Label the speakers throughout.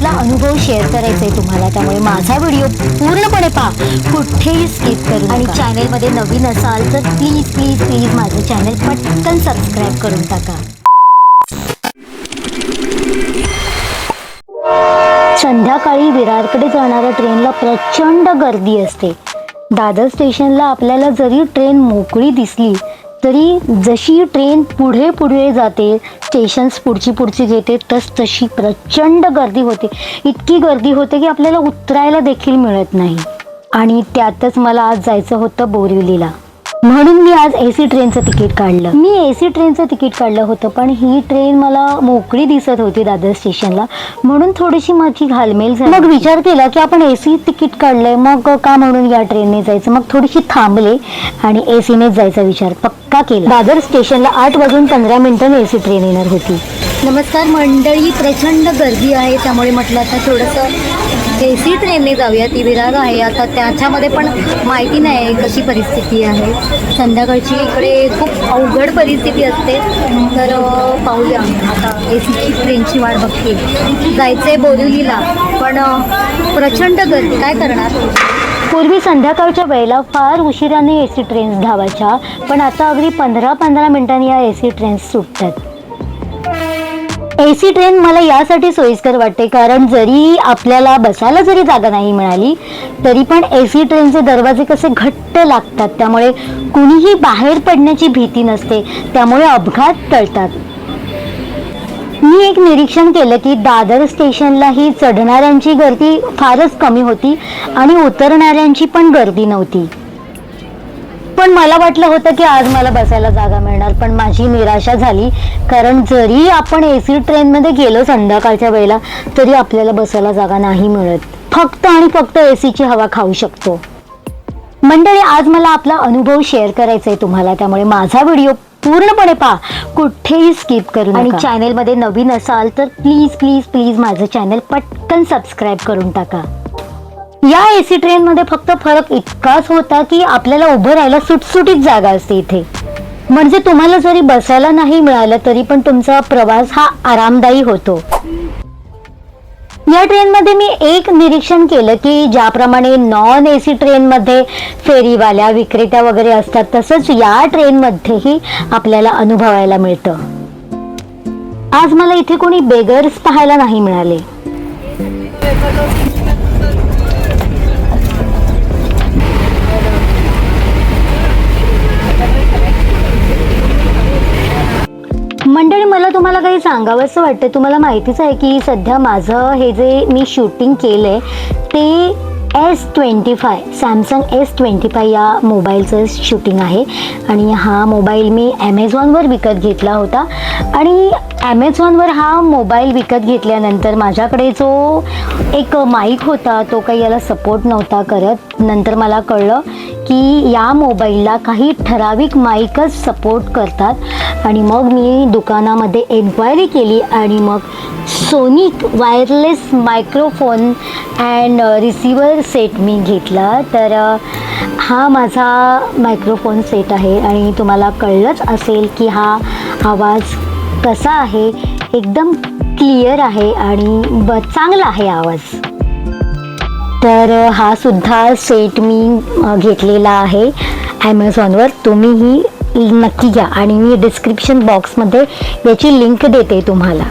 Speaker 1: आपला अनुभव शेअर करायचा आहे तुम्हाला? त्यामुळे माझा व्हिडिओ पूर्णपणे पहा. कुठेही स्किप करू आणि चॅनेलमध्ये नवीन असाल तर प्लीज प्लीज प्लीज माझं चॅनल पटकन सबस्क्राईब करून टाका. संध्याकाळी विरारकडे जाणाऱ्या ट्रेनला प्रचंड गर्दी असते. दादर स्टेशनला आपल्याला जरी ट्रेन मोकळी दिसली तरी जशी ट्रेन पुढे पुढे जाते स्टेशन्स पुढची पुढची घेते तस तशी प्रचंड गर्दी होते. इतकी गर्दी होते की आपल्याला उतरायला देखील मिळत नाही. आणि त्यातच मला आज जायचं होतं बोरिवलीला. म्हणून मी आज ए सी ट्रेनचं तिकीट काढलं. मी ए सी ट्रेनचं तिकीट काढलं होतं पण ही ट्रेन मला मोकळी दिसत होती दादर स्टेशनला. म्हणून थोडीशी माझी घालमेल झाली. मग विचार केला की आपण ए सी तिकीट काढलंय मग का म्हणून या ट्रेनने जायचं? मग थोडीशी थांबले आणि ए सीनेच जायचा विचार पक्का केला. दादर स्टेशनला आठ वाजून पंधरा मिनिटांनी ए सी ट्रेन येणार होती. नमस्कार मंडळी प्रचंड गर्दी आहे त्यामुळे म्हटलं आता थोडंसं ए सी ट्रेनने जाऊया ती विरार आहे. आता त्याच्यामध्ये पण माहिती नाही कशी परिस्थिती आहे. संध्याकाळची इकडे खूप अवघड परिस्थिती असते. तर पाहूया. आता ए सीची ट्रेनची वाट बघते. जायचं आहे बोरिवलीला पण प्रचंड गर्दी. काय करणार? पूर्वी संध्याकाळच्या वेळेला फार उशिराने ए सी ट्रेन्स धावायच्या पण आता अगदी पंधरा पंधरा मिनिटांनी या ए सी ट्रेन्स सुटतात. ए सी ट्रेन मला यासाठी सोयीस्कर वाटते कारण जरी आपल्याला बसायला जरी जागा नाही मिळाली तरी पण ए सी ट्रेनचे दरवाजे कसे घट्ट लागतात त्यामुळे कुणीही बाहेर पडण्याची भीती नसते त्यामुळे अपघात टळतात. मी एक निरीक्षण केलं की दादर स्टेशनलाही चढणाऱ्यांची गर्दी फारच कमी होती आणि उतरणाऱ्यांची पण गर्दी नव्हती. पण मला वाटलं होतं की आज मला बसायला जागा मिळणार पण माझी निराशा झाली. कारण जरी आपण ए सी ट्रेनमध्ये गेलो संध्याकाळच्या वेळेला तरी आपल्याला बसायला जागा नाही मिळत. फक्त आणि फक्त ए सीची हवा खाऊ शकतो. मंडळी आज मला आपला अनुभव शेअर करायचा आहे तुम्हाला त्यामुळे माझा व्हिडिओ पूर्णपणे पहा. कुठेही स्किप करू आणि चॅनेलमध्ये नवीन असाल तर प्लीज प्लीज प्लीज माझं चॅनल पटकन सबस्क्राईब करून टाका. या ए सी ट्रेनमध्ये फक्त फरक इतकाच होता की आपल्याला उभं राहायला सुटसुटीत जागा असते इथे. म्हणजे तुम्हाला जरी बसायला नाही मिळालं तरी पण तुमचा प्रवास हा आरामदायी होतो. या ट्रेनमध्ये मी एक निरीक्षण केलं की ज्याप्रमाणे नॉन ए सी ट्रेनमध्ये फेरीवाल्या विक्रेत्या वगैरे असतात तसंच या ट्रेनमध्येही आपल्याला अनुभवायला मिळतं. आज मला इथे कोणी बेगर्स पाहायला नाही मिळाले. मंडळी मला तुम्हाला काही सांगावं असं वाटतं तुम्हाला माहितीच आहे की सध्या माझं हे जे मी शूटिंग केलं आहे ते S twenty five Samsung S twenty five या मोबाईलचं शूटिंग आहे. आणि हा मोबाईल मी ॲमेझॉनवर विकत घेतला होता. आणि ॲमेझॉनवर हा मोबाईल विकत घेतल्यानंतर माझ्याकडे जो एक माईक होता तो काही याला सपोर्ट नव्हता करत. नंतर मला कळलं की या मोबाईलला काही ठराविक माईकच सपोर्ट करतात. आणि मग मी दुकानामध्ये एन्क्वायरी केली आणि मग Sonic wireless microphone and receiver set मी घेतला. तर हा माझा मायक्रोफोन सेट आहे आणि तुम्हाला कळलंच असेल की हा आवाज कसा आहे. एकदम क्लिअर आहे आणि ब चांगला आहे आवाज. तर हा सुद्धा सेट मी घेतलेला आहे. ॲमेझॉनवर तुम्हीही नक्की घ्या आणि मी डिस्क्रिप्शन बॉक्समध्ये याची लिंक देते तुम्हाला.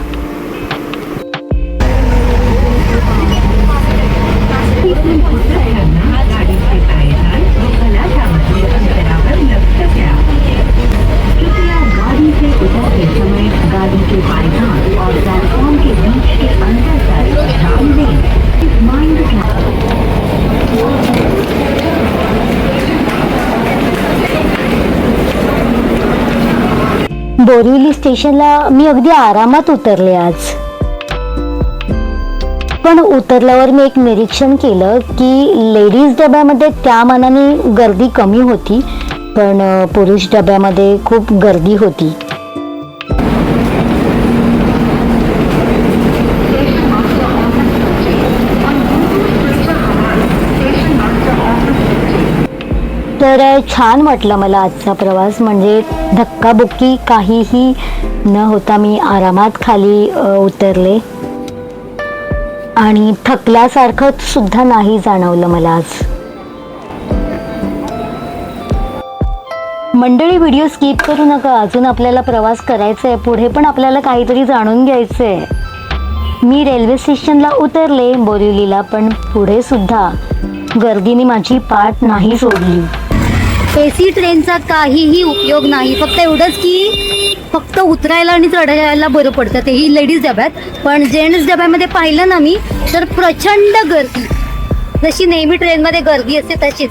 Speaker 1: बोरिवली स्टेशनला मी अगदी आरामात उतरले आज. पण उतरल्यावर मी एक निरीक्षण केलं की लेडीज डब्यामध्ये त्या मानाने गर्दी कमी होती पण पुरुष डब्यामध्ये खूप गर्दी होती. तर छान वाटलं मला आजचा प्रवास. म्हणजे धक्काबुक्की काहीही न होता मी आरामात खाली उतरले. आणि थकल्यासारखं सुद्धा नाही जाणवलं मला आज. मंडळी व्हिडिओ स्किप करू नका. अजून आपल्याला प्रवास करायचा आहे पुढे पण आपल्याला काहीतरी जाणून घ्यायचं आहे मी रेल्वे स्टेशनला उतरले बोरिवलीला पण पुढे सुद्धा गर्दीने माझी पाठ नाही सोडली. ए सी ट्रेनचा काहीही उपयोग नाही. फक्त एवढंच की फक्त उतरायला आणि चढायला बरं पडतं. तेही लेडीज डब्यात. पण जेंट्स डब्यामध्ये पाहिलं ना मी तर प्रचंड गर्दी. जशी नेहमी ट्रेनमध्ये गर्दी असते तशीच.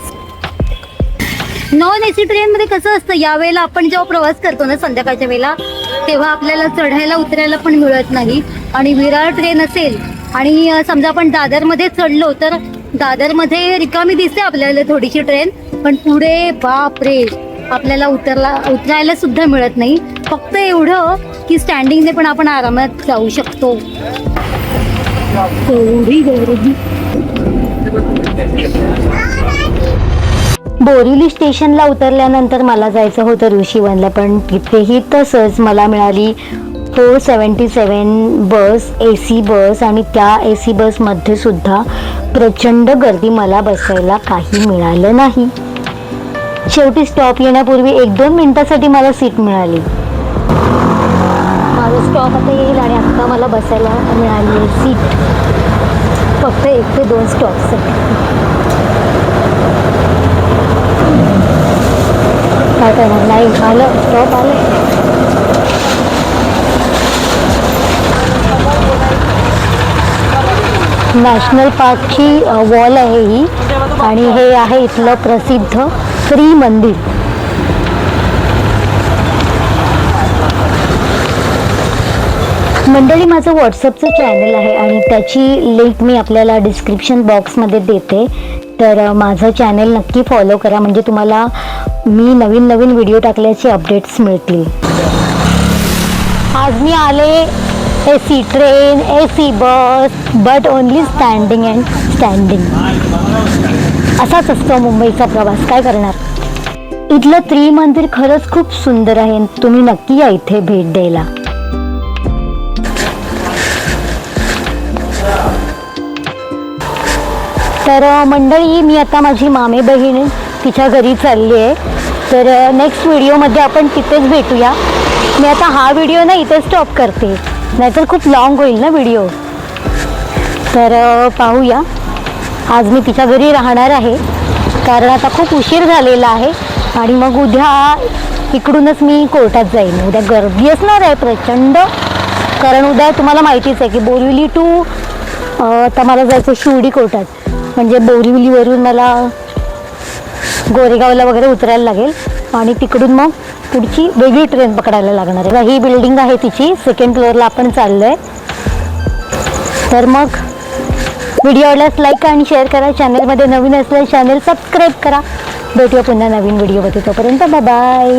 Speaker 1: नॉन ए सी ट्रेनमध्ये कसं असतं यावेळेला आपण जेव्हा प्रवास करतो ना संध्याकाळच्या वेळेला तेव्हा आपल्याला चढायला उतरायला पण मिळत नाही. आणि विरार ट्रेन असेल आणि समजा आपण दादरमध्ये चढलो तर दादरमध्ये रिकामी दिसते आपल्याला थोडीशी ट्रेन पण पुढे बाप रे आपल्याला उतरला उतरायला सुद्धा मिळत नाही. फक्त एवढं की स्टँडिंगने पण आपण आरामात जाऊ शकतो. एवढी गर्दी. बोरिवली स्टेशनला उतरल्यानंतर मला जायचं होतं ऋषीवनला पण तिथेही तसंच मला मिळाली four seventy seven bus A C bus आणि त्या ए सी बसमध्ये सुद्धा प्रचंड गर्दी मला बसायला काही मिळालं नाही. शेवटी स्टॉप येण्यापूर्वी एक दोन मिनिटासाठी मला सीट मिळाली. माझा स्टॉप आता येईल आणि आत्ता मला बसायला मिळाली आहे सीट फक्त एक ते दोन स्टॉपसाठी काय करणार? नाही आलं स्टॉप आलं. नॅशनल पार्कची वॉल आहे ही. आणि हे आहे इथलं प्रसिद्ध श्री मंदिर. मंडळी माझं व्हॉट्सअपचं चॅनल आहे आणि त्याची लिंक मी आपल्याला डिस्क्रिप्शन बॉक्समध्ये देते. तर माझं चॅनल नक्की फॉलो करा. म्हणजे तुम्हाला मी नवीन नवीन व्हिडिओ टाकल्याचे अपडेट्स मिळतील. आज मी आले A C train A C bus but only standing and standing असाच असतो मुंबईचा प्रवास काय करणार? इथलं त्रिमंदिर खरंच खूप सुंदर आहे तुम्ही नक्की या इथे भेट द्यायला. तर मंडळी मी आता माझी मामे बहीण तिच्या घरी चालली आहे. तर नेक्स्ट व्हिडिओमध्ये आपण तिथेच भेटूया. मी आता हा व्हिडिओ ना इथे स्टॉप करते. नाहीतर खूप लॉंग होईल ना व्हिडिओ तर पाहूया. आज मी तिच्या घरी राहणार आहे. कारण आता खूप उशीर झालेला आहे. आणि मग उद्या इकडूनच मी कोर्टात जाईन. उद्या गर्दी असणार आहे प्रचंड. कारण उद्या तुम्हाला माहितीच आहे की बोरिवली टू आता मला जायचं शिवडी कोर्टात. म्हणजे बोरिवलीवरून मला गोरेगावला वगैरे उतरायला लागेल. आणि तिकडून मग पुढची वेगळी ट्रेन पकडायला लागणार आहे. ही बिल्डिंग आहे तिची. सेकंड फ्लोअरला आपण चाललो आहे तर मग व्हिडिओ आवडल्यास लाईक आणि शेअर करा. चॅनलमध्ये नवीन असल्यास चॅनल सबस्क्राईब करा. भेटूया पुन्हा नवीन व्हिडिओमध्ये तोपर्यंत बाय